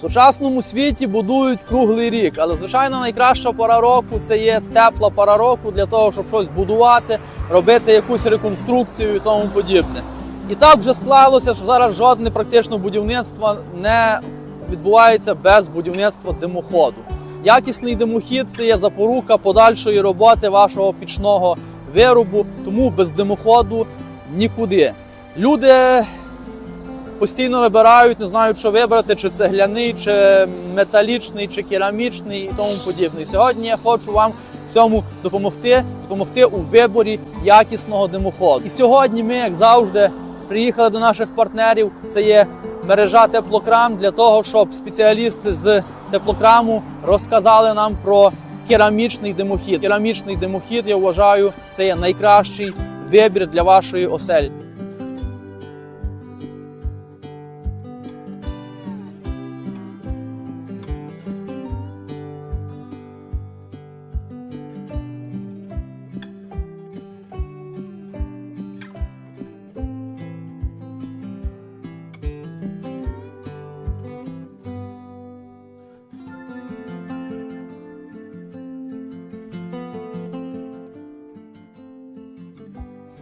В сучасному світі будують круглий рік, але звичайно найкраща пора року це є тепла пора року для того, щоб щось будувати, робити якусь реконструкцію і тому подібне. І так вже склалося, що зараз жодне практично будівництво не відбувається без будівництва димоходу. Якісний димохід це є запорука подальшої роботи вашого пічного виробу, тому без димоходу нікуди. Люди постійно вибирають, не знають, що вибрати, чи цегляний, чи металічний, чи керамічний і тому подібне. Сьогодні я хочу вам в цьому допомогти, допомогти у виборі якісного димоходу. І сьогодні ми, як завжди, приїхали до наших партнерів. Це є мережа теплокрам для того, щоб спеціалісти з теплокраму розказали нам про керамічний димохід. Керамічний димохід, я вважаю, це є найкращий вибір для вашої оселі.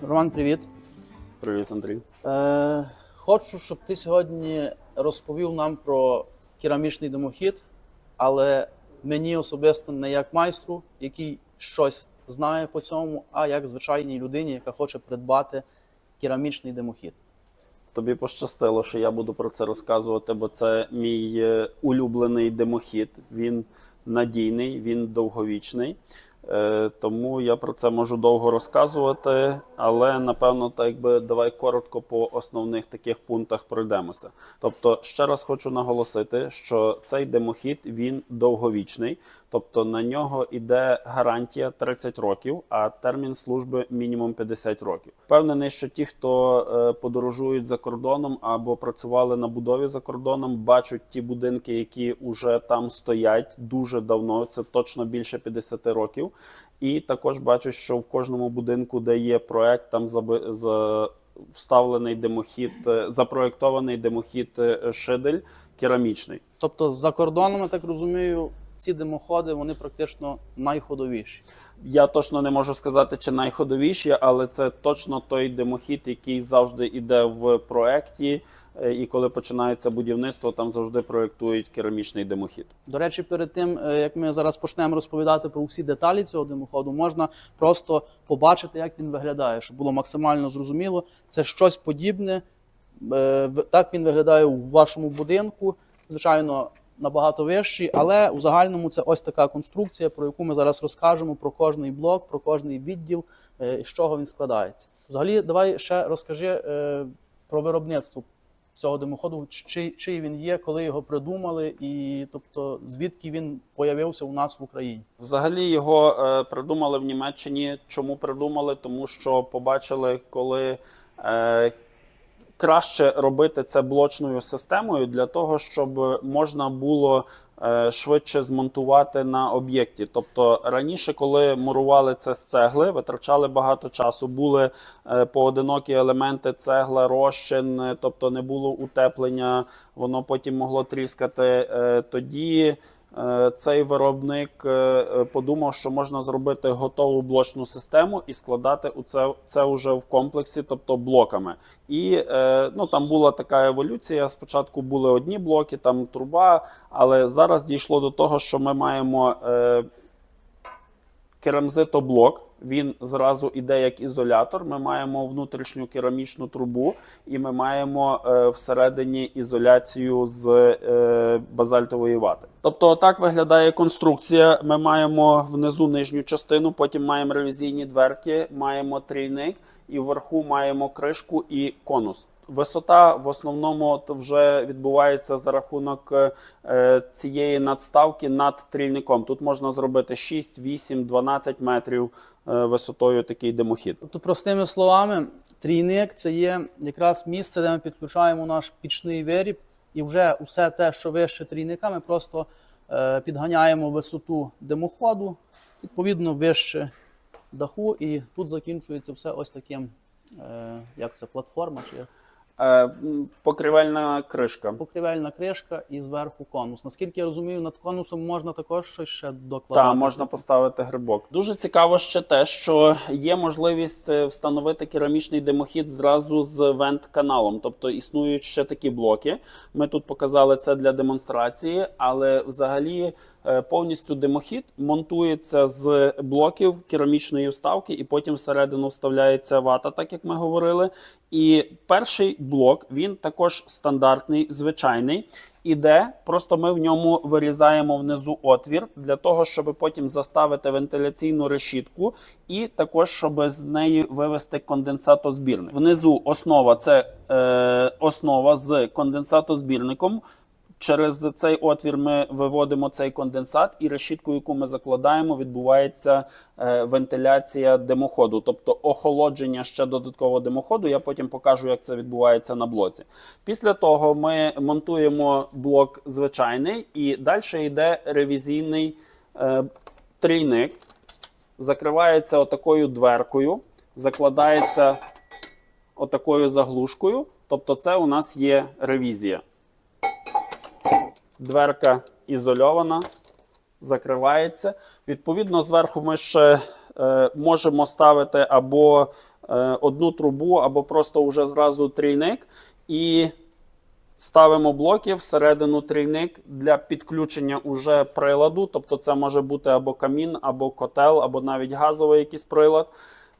Роман, привіт. Привіт, Андрій. Е, хочу, щоб ти сьогодні розповів нам про керамічний димохід, але мені особисто не як майстру, який щось знає по цьому, а як звичайній людині, яка хоче придбати керамічний димохід. Тобі пощастило, що я буду про це розказувати, бо це мій е, улюблений димохід. Він надійний, він довговічний. Е, Тому я про це можу довго розказувати, але напевно, так якби давай коротко по основних таких пунктах пройдемося. Тобто, ще раз хочу наголосити, що цей димохід він довговічний, тобто на нього йде гарантія 30 років, а термін служби мінімум 50 років. Впевнений, що ті, хто е, подорожують за кордоном або працювали на будові за кордоном, бачать ті будинки, які вже там стоять дуже давно. Це точно більше 50 років. І також бачу, що в кожному будинку, де є проект, там заби, за, вставлений димохід, е, запроектований димохід е, шидель керамічний. Тобто, за кордоном, я так розумію, ці димоходи вони практично найходовіші. Я точно не можу сказати, чи найходовіші, але це точно той димохід, який завжди йде в проекті. Е, І коли починається будівництво, там завжди проектують керамічний димохід. До речі, перед тим е, як ми зараз почнемо розповідати про всі деталі цього димоходу, можна просто побачити, як він виглядає, щоб було максимально зрозуміло. Це щось подібне. е, Так він виглядає у вашому будинку. Звичайно, набагато вищий, але у загальному це ось така конструкція, про яку ми зараз розкажемо про кожний блок, про кожний відділ, з чого він складається. Взагалі, давай ще розкажи про виробництво цього димоходу, чи, чий він є, коли його придумали, і тобто звідки він появився у нас в Україні. Взагалі його е, придумали в Німеччині. Чому придумали? Тому що побачили, коли е, краще робити це блочною системою для того, щоб можна було швидше змонтувати на об'єкті. Тобто раніше, коли мурували це з цегли, витрачали багато часу. Були е, поодинокі елементи цегла, розчин, е, тобто не було утеплення, воно потім могло тріскати. Е, Тоді Е, цей виробник е, е, подумав, що можна зробити готову блочну систему і складати у це, це вже в комплексі, тобто блоками. І е, ну, там була така еволюція. Спочатку були одні блоки, там труба, але зараз дійшло до того, що ми маємо е, керамзитоблок. Він зразу іде як ізолятор. Ми маємо внутрішню керамічну трубу, і ми маємо е, всередині ізоляцію з е, базальтової вати. Тобто, так виглядає конструкція. Ми маємо внизу нижню частину, потім маємо ревізійні дверки, маємо трійник, і вверху маємо кришку і конус. Висота в основному вже відбувається за рахунок е, цієї надставки над трійником. Тут можна зробити 6, 8, 12 метрів е, висотою такий димохід. Тобто, простими словами, трійник це є якраз місце, де ми підключаємо наш пічний виріб, і вже усе те, що вище трійника, ми просто е, підганяємо висоту димоходу, відповідно вище даху, і тут закінчується все ось таким, як це платформа чи покривельна кришка. Покривельна кришка і зверху конус. Наскільки я розумію, над конусом можна також щось ще докладати. Так, можна поставити грибок. Дуже цікаво ще те, що є можливість е, встановити керамічний димохід зразу з вент-каналом. Тобто існують ще такі блоки. Ми тут показали це для демонстрації, але взагалі повністю димохід монтується з блоків керамічної вставки, і потім всередину вставляється вата, так як ми говорили. І перший блок він також стандартний, звичайний. Іде, просто ми в ньому вирізаємо внизу отвір для того, щоб потім заставити вентиляційну решітку, і також щоб з неї вивести конденсатозбірник. Внизу основа це е, основа з конденсатозбірником. Через цей отвір ми виводимо цей конденсат, і решітку, яку ми закладаємо, відбувається е, вентиляція димоходу, тобто охолодження ще додаткового димоходу. Я потім покажу, як це відбувається на блоці. Після того ми монтуємо блок звичайний, і далі йде ревізійний е, трійник. Закривається отакою дверкою, закладається отакою заглушкою. Тобто, це у нас є ревізія. Дверка ізольована, закривається. Відповідно, зверху ми ще е, можемо ставити або е, одну трубу, або просто вже зразу трійник. І ставимо блоки всередину трійник для підключення уже приладу. Тобто, це може бути або камін, або котел, або навіть газовий якийсь прилад.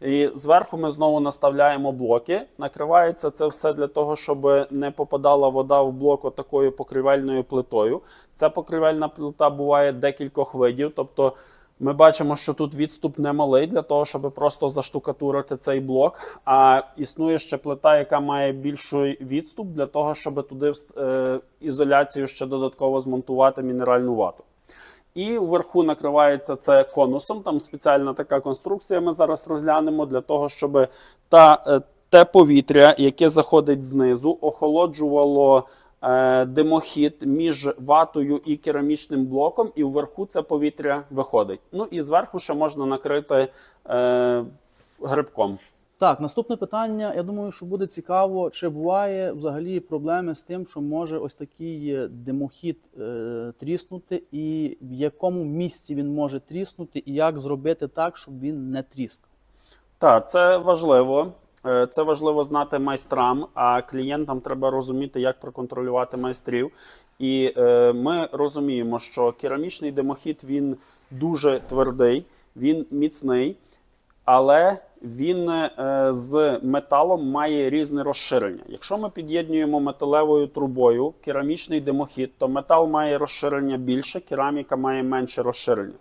І зверху ми знову наставляємо блоки. Накривається це все для того, щоб не попадала вода в блок такою покривельною плитою. Ця покривельна плита буває декількох видів. Тобто ми бачимо, що тут відступ немалий для того, щоб просто заштукатурити цей блок. А існує ще плита, яка має більший відступ для того, щоб туди е, ізоляцію ще додатково змонтувати мінеральну вату. І вверху накривається це конусом. Там спеціальна така конструкція. Ми зараз розглянемо для того, щоб та, е, те повітря, яке заходить знизу, охолоджувало е, димохід між ватою і керамічним блоком, і вверху це повітря виходить. Ну і зверху ще можна накрити е, грибком. Так, наступне питання. Я думаю, що буде цікаво, чи буває взагалі проблеми з тим, що може ось такий е, димохід е, тріснути, і в якому місці він може тріснути, і як зробити так, щоб він не тріскав. Так, це важливо. Е, Це важливо знати майстрам, а клієнтам треба розуміти, як проконтролювати майстрів. І е, ми розуміємо, що керамічний димохід він дуже твердий, він міцний, але він е, з металом має різне розширення. Якщо ми під'єднуємо металевою трубою керамічний димохід, то метал має розширення більше, кераміка має менше розширення.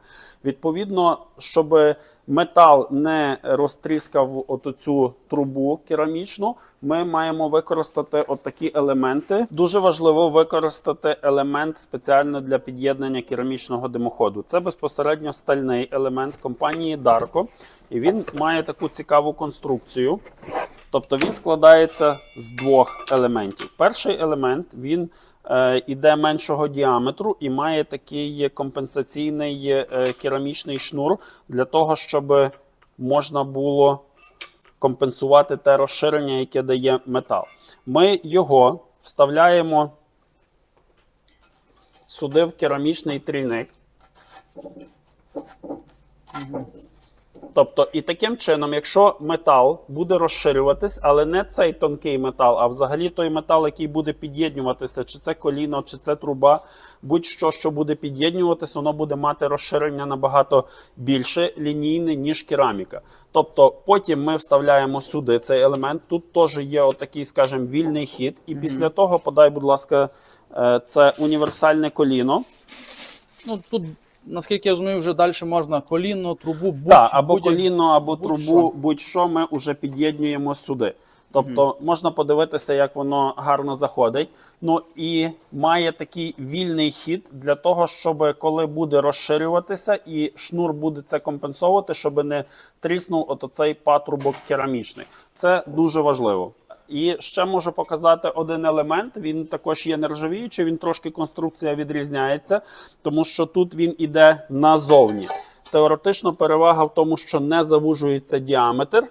Відповідно, щоб метал не розтріскав оту трубу керамічну, ми маємо використати отакі елементи. Дуже важливо використати елемент спеціально для під'єднання керамічного димоходу. Це безпосередньо стальний елемент компанії Darko. І він має таку цікаву конструкцію. Тобто він складається з двох елементів. Перший елемент він е, іде меншого діаметру і має такий компенсаційний е, керамічний шнур для того, щоб можна було компенсувати те розширення, яке дає метал. Ми його вставляємо сюди в керамічний трійник. Тобто, і таким чином, якщо метал буде розширюватись, але не цей тонкий метал, а взагалі той метал, який буде під'єднуватися, чи це коліно, чи це труба, будь-що, що буде під'єднуватись, воно буде мати розширення набагато більше лінійне, ніж кераміка. Тобто, потім ми вставляємо сюди цей елемент. Тут теж є отакий, скажімо, вільний хід. І після того, подай, будь ласка, е, це універсальне коліно. Ну тут, наскільки я розумію, вже далі можна колінно, трубу, будь, Так, або будь-як- коліно, або будь-що. трубу, будь-що ми вже під'єднуємо сюди. Тобто можна подивитися, як воно гарно заходить. Ну і має такий вільний хід для того, щоб коли буде розширюватися, і шнур буде це компенсовувати, щоб не тріснув от оцей патрубок керамічний. Це дуже важливо. І ще можу показати один елемент. Він також є нержавіючий, він трошки конструкція відрізняється, тому що тут він іде назовні. Теоретично перевага в тому, що не завужується діаметр.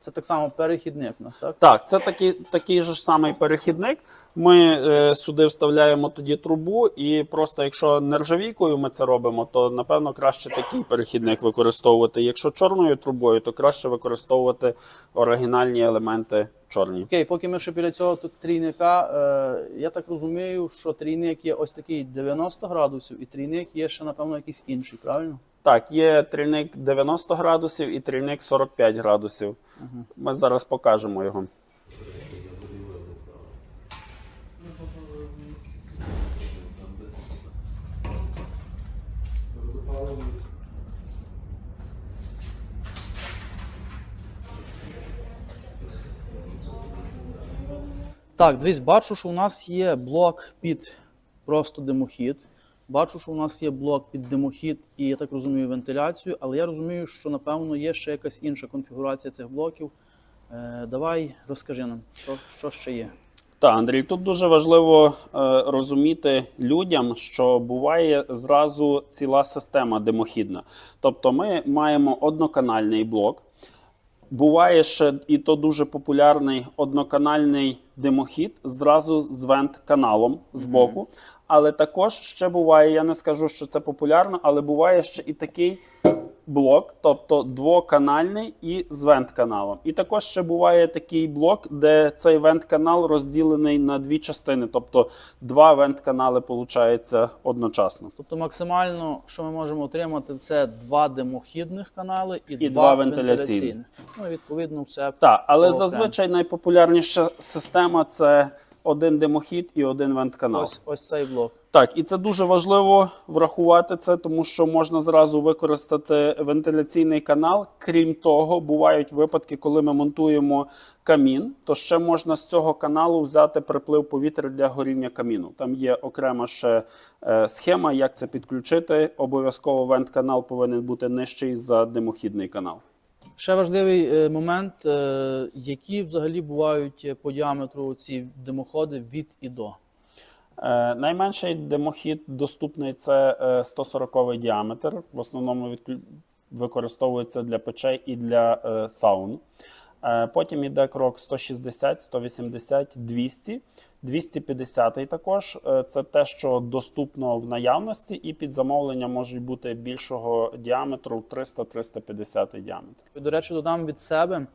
Це так само перехідник у нас, так? Так, це такий, такий же ж самий перехідник. Ми е, сюди вставляємо тоді трубу, і просто якщо нержавійкою ми це робимо, то напевно краще такий перехідник використовувати. Якщо чорною трубою, то краще використовувати оригінальні елементи чорні. Окей, поки ми ще біля цього тут трійника, е, я так розумію, що трійник є ось такий 90 градусів, і трійник є ще, напевно, якийсь інший, правильно? Так, є трильник 90 градусів і трильник 45 градусів. Ми зараз покажемо його. Так, дивись, бачу, що у нас є блок під просто димохід. Бачу, що у нас є блок під димохід і я так розумію вентиляцію, але я розумію, що напевно є ще якась інша конфігурація цих блоків. Е, давай розкажи нам, що, що ще є. Так, Андрій, тут дуже важливо е, розуміти людям, що буває зразу ціла система димохідна. Тобто ми маємо одноканальний блок. Буває ще, і то дуже популярний одноканальний димохід зразу з вент-каналом з боку. Але також ще буває, я не скажу, що це популярно, але буває ще і такий блок, тобто двоканальний і з вент-каналом. І також ще буває такий блок, де цей вент-канал розділений на дві частини, тобто два вент-канали получається одночасно. Тобто максимально, що ми можемо отримати, це два димохідних канали і, І два, два вентиляційних. вентиляційних. Ну, відповідно, все. Так, але Окремо. зазвичай найпопулярніша система це один димохід і один вент-канал. Ось, ось цей блок. Так, і це дуже важливо врахувати це, тому що можна зразу використати вентиляційний канал. Крім того, бувають випадки, коли ми монтуємо камін, то ще можна з цього каналу взяти приплив повітря для горіння каміну. Там є окрема ще е, схема, як це підключити. Обов'язково вент-канал повинен бути нижчий за димохідний канал. Ще важливий е, момент, е, які взагалі бувають по діаметру ці димоходи від і до. Е, найменший димохід доступний це е, 140 діаметр. В основному використовується для печей і для е, саун. Е, потім йде крок 160, 180, 200, 250 також. Е, це те, що доступно в наявності, і під замовлення можуть бути більшого діаметру 300-350 діаметр. До речі, додам від себе.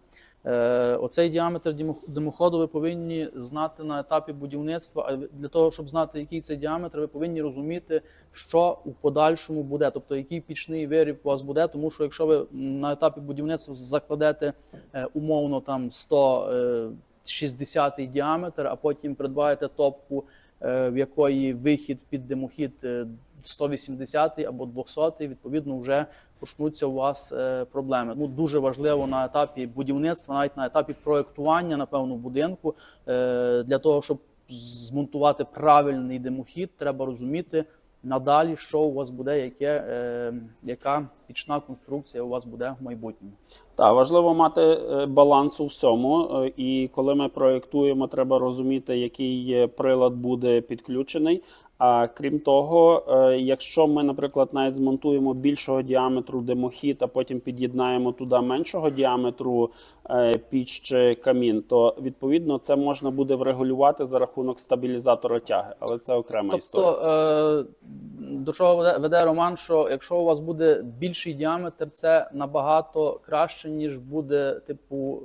Е, Оцей діаметр димоходу ви повинні знати на етапі будівництва. А для того, щоб знати, який це діаметр, ви повинні розуміти, що у подальшому буде, тобто який пічний виріб у вас буде. Тому що якщо ви на етапі будівництва закладете е, умовно там 160 діаметр, а потім придбаєте топку, е, в якої вихід під димохід е, 180 або 200, відповідно, вже почнуться у вас е, проблеми. Ну дуже важливо на етапі будівництва, навіть на етапі проектування, напевно, будинку е, для того, щоб змонтувати правильний димохід, треба розуміти надалі, що у вас буде, яке, е, яка пічна конструкція у вас буде в майбутньому. Так, важливо мати баланс у всьому. І коли ми проєктуємо, треба розуміти, який прилад буде підключений. А крім того, е, якщо ми, наприклад, навіть змонтуємо більшого діаметру димохід, а потім під'єднаємо туди меншого діаметру е, піч чи камін, то відповідно це можна буде врегулювати за рахунок стабілізатора тяги, але це окрема історія. Тобто, до чого веде, Роман, що якщо у вас буде більший діаметр, це набагато краще, ніж буде, типу,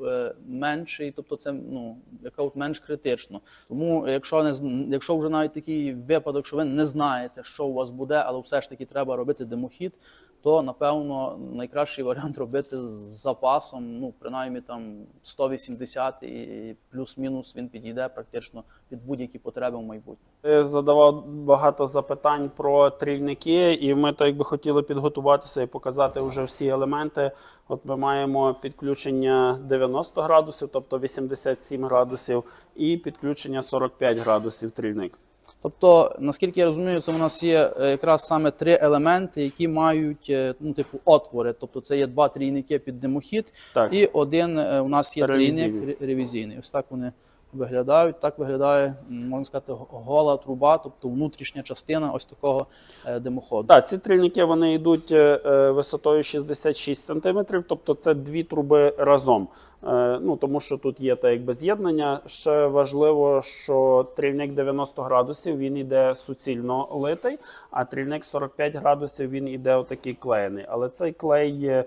менший, тобто це ну, яка от менш критично. Тому, якщо не якщо вже навіть такий випадок, що ви не знаєте, що у вас буде, але все ж таки треба робити димохід, то напевно найкращий варіант робити з запасом, ну принаймні там 180 і плюс-мінус він підійде практично під будь-які потреби в майбутньому. Ти задавав багато запитань про трільники, і ми так якби хотіли підготуватися і показати вже всі елементи. От ми маємо підключення 90 градусів, тобто 87 градусів, і підключення 45 градусів трільник. Тобто, наскільки я розумію, це у нас є е, якраз саме три елементи, які мають е, ну, типу отвори. Тобто це є два трійники під димохід, Так. і один е, у нас є Ревізійний. трійник ревізійний. Ось так вони виглядають. Так виглядає, можна сказати, гола труба, тобто внутрішня частина ось такого е, димоходу. Так, ці трильники вони йдуть е, е, висотою 66 см, тобто це дві труби разом. Ну, тому що тут є та якби з'єднання. Ще важливо, що трильник 90 градусів він йде суцільно литий, а трильник 45 градусів він йде отакий клеєний. Але цей клей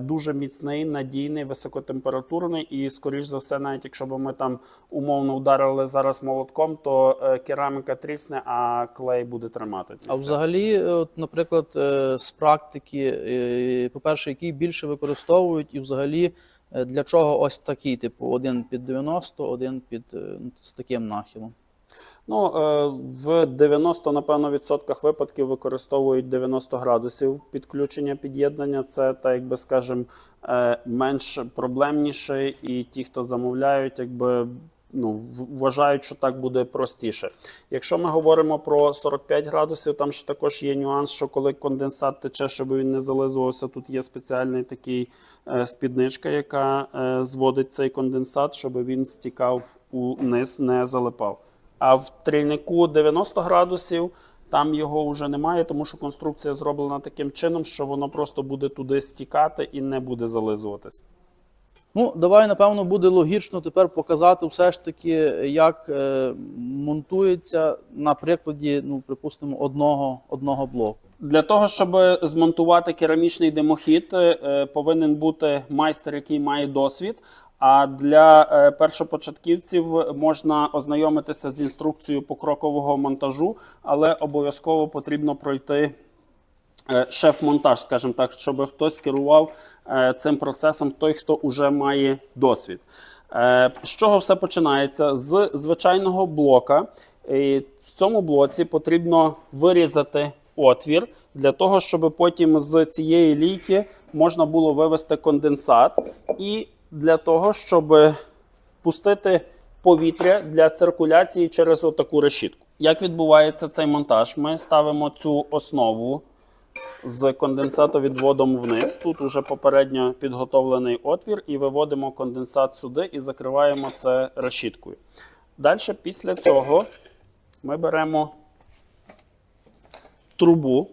дуже міцний, надійний, високотемпературний, і, скоріш за все, навіть якщо б ми там умовно вдарили зараз молотком, то е, кераміка трісне, а клей буде тримати. А взагалі, е, от, наприклад, е, з практики, е, по-перше, який більше використовують, і взагалі е, для чого ось такий, типу, один під 90, один під е, ну, з таким нахилом. Ну, е, в 90, напевно, відсотках випадків використовують 90 градусів підключення під'єднання. Це, так якби скажемо, е, менш проблемніше, і ті, хто замовляють, якби. Ну, вважають, що так буде простіше. Якщо ми говоримо про 45 градусів, там ще також є нюанс, що коли конденсат тече, щоб він не зализувався, тут є спеціальний такий е, спідничка, яка зводить цей конденсат, щоб він стікав униз, не залипав. А в трильнику 90 градусів там його вже немає, тому що конструкція зроблена таким чином, що воно просто буде туди стікати і не буде зализуватись. Ну, давай, напевно, буде логічно тепер показати все ж таки, як е, монтується на прикладі, ну, припустимо, одного, одного блоку. Для того, щоб змонтувати керамічний димохід, е, повинен бути майстер, який має досвід. А для е, першопочатківців можна ознайомитися з інструкцією покрокового монтажу, але обов'язково потрібно пройти е, шеф-монтаж, скажімо так, щоб хтось керував е, цим процесом, той, хто вже має досвід. З чого все починається? З звичайного блока. І В цьому блоці потрібно вирізати отвір для того, щоб потім з цієї лійки можна було вивести конденсат, і для того, щоб пустити повітря для циркуляції через отаку решітку. Як відбувається цей монтаж? Ми ставимо цю основу з конденсатовідводом вниз. Тут уже попередньо підготовлений отвір, і виводимо конденсат сюди і закриваємо це решіткою. Далі, після цього, ми беремо трубу,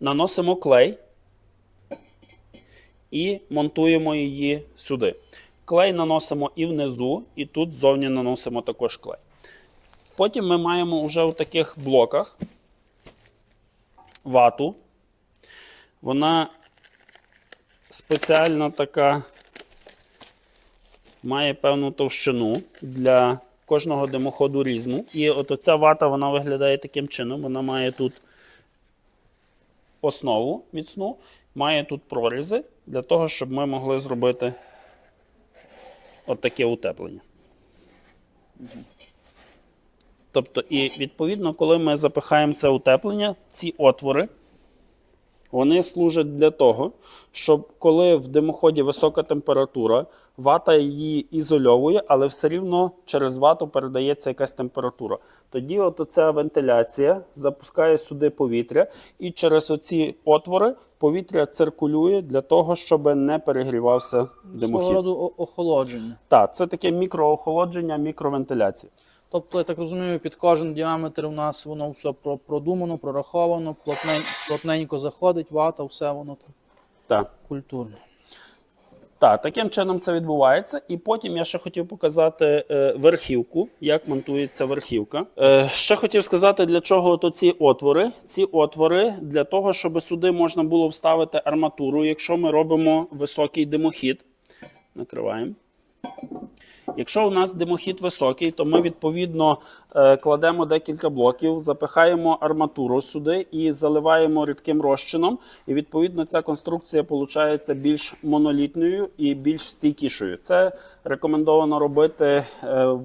наносимо клей і монтуємо її сюди. Клей наносимо і внизу, і тут ззовні наносимо також клей. Потім ми маємо вже у таких блоках вату. Вона спеціально така має певну товщину для кожного димоходу різну. І от оця вата вона виглядає таким чином. Вона має тут основу міцну, має тут прорізи для того, щоб ми могли зробити от таке утеплення. Тобто, і відповідно, коли ми запихаємо це утеплення, ці отвори, вони служать для того, щоб коли в димоході висока температура, вата її ізольовує, але все рівно через вату передається якась температура. Тоді от оця вентиляція запускає сюди повітря, і через оці отвори повітря циркулює для того, щоб не перегрівався Свого димохід. роду охолодження. Так, це таке мікроохолодження, мікровентиляція. Тобто, я так розумію, під кожен діаметр у нас воно все продумано, прораховано, плотнень, плотненько заходить, вата, все воно так Так. культурно. Так, таким чином це відбувається. І потім я ще хотів показати е, верхівку, як монтується верхівка. Е, ще хотів сказати, для чого то ці отвори. Ці отвори для того, щоб сюди можна було вставити арматуру, якщо ми робимо високий димохід. Накриваємо. Якщо у нас димохід високий, то ми відповідно е, кладемо декілька блоків, запихаємо арматуру сюди і заливаємо рідким розчином. І відповідно ця конструкція виходить більш монолітною і більш стійкішою. Це рекомендовано робити е,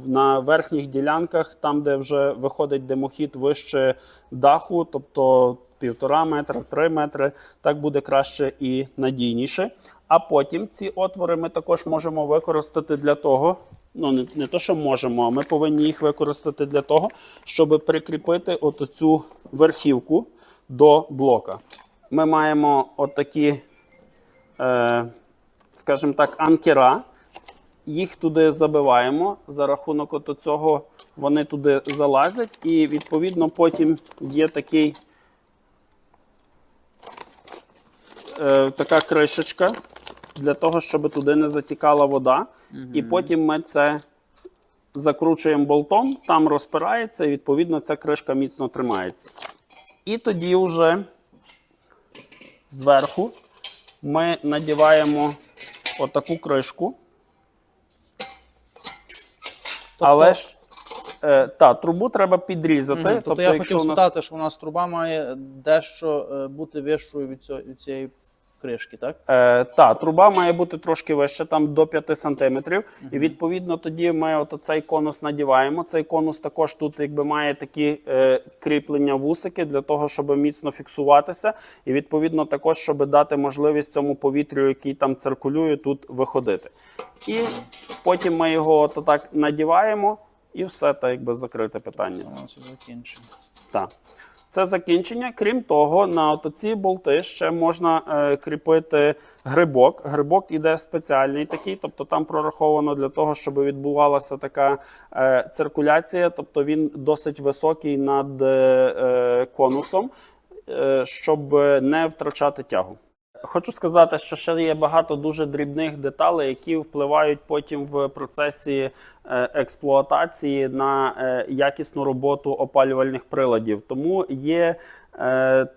на верхніх ділянках, там де вже виходить димохід вище даху, тобто півтора метра, три метри. Так буде краще і надійніше. А потім ці отвори ми також можемо використати для того. Ну, не, не то, що можемо, а ми повинні їх використати для того, щоб прикріпити от цю верхівку до блока. Ми маємо отакі, е, скажімо так, анкера. їх туди забиваємо. За рахунок от цього вони туди залазять, і відповідно потім є такий. е, така кришечка для того, щоб туди не затікала вода. І потім ми це закручуємо болтом, там розпирається, і відповідно ця кришка міцно тримається. І тоді вже зверху ми надіваємо отаку кришку. Але ж е, та, трубу треба підрізати. Мгм. Тобто, я якщо хотів нас- спитати, що у нас труба має дещо е, бути вищою від, цього, від цієї кришки, так? Е, та, труба має бути трошки вища, там до 5 сантиметрів. І відповідно тоді ми от цей конус надіваємо. Цей конус також тут якби має такі е, кріплення вусики для того, щоб міцно фіксуватися. І відповідно також, щоб дати можливість цьому повітрю, який там циркулює, тут виходити. І потім ми його от так надіваємо, і все так якби закрите питання. У нас закінчено. Так. Це закінчення. Крім того, на ці болти ще можна е, кріпити грибок. Грибок іде спеціальний такий, тобто там прораховано для того, щоб відбувалася така е, циркуляція, тобто він досить високий над е, конусом, е, щоб не втрачати тягу. Хочу сказати, що ще є багато дуже дрібних деталей, які впливають потім в процесі е, експлуатації на е, якісну роботу опалювальних приладів. Тому є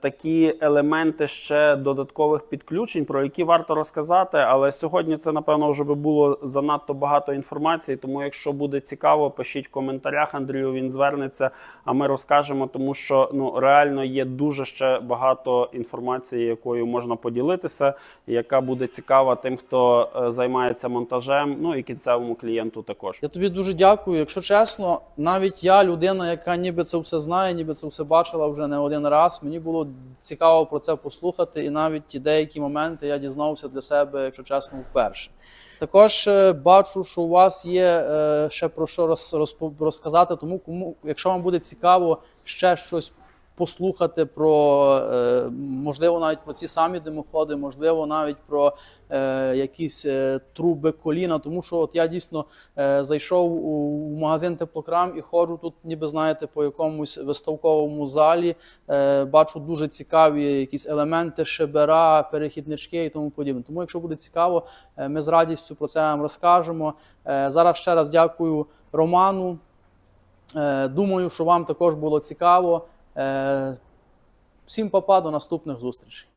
такі елементи ще додаткових підключень, про які варто розказати. Але сьогодні це напевно вже би було занадто багато інформації. Тому, якщо буде цікаво, пишіть в коментарях. Андрію він звернеться, а ми розкажемо, тому що ну реально є дуже ще багато інформації, якою можна поділитися, яка буде цікава тим, хто е, займається монтажем, ну і кінцевому клієнту також. Я тобі дуже дякую. Якщо чесно, навіть я, людина, яка ніби це все знає, ніби це все бачила вже не один раз. Мені було цікаво про це послухати, і навіть ті деякі моменти я дізнався для себе, якщо чесно, вперше. Також е, бачу, що у вас є е, ще про що розказати. Тому, кому, якщо вам буде цікаво ще щось послухати про е, можливо навіть про ці самі димоходи, можливо, навіть про е, якісь е, труби коліна. Тому що от я дійсно зайшов у магазин теплокрам і ходжу тут, ніби знаєте, по якомусь виставковому залі. Бачу дуже цікаві якісь елементи, шибера, перехіднички і тому подібне. Тому, якщо буде цікаво, ми з радістю про це вам розкажемо. Зараз ще раз дякую Роману. Думаю, що вам також було цікаво. Е, Всім папа, до наступних зустрічей.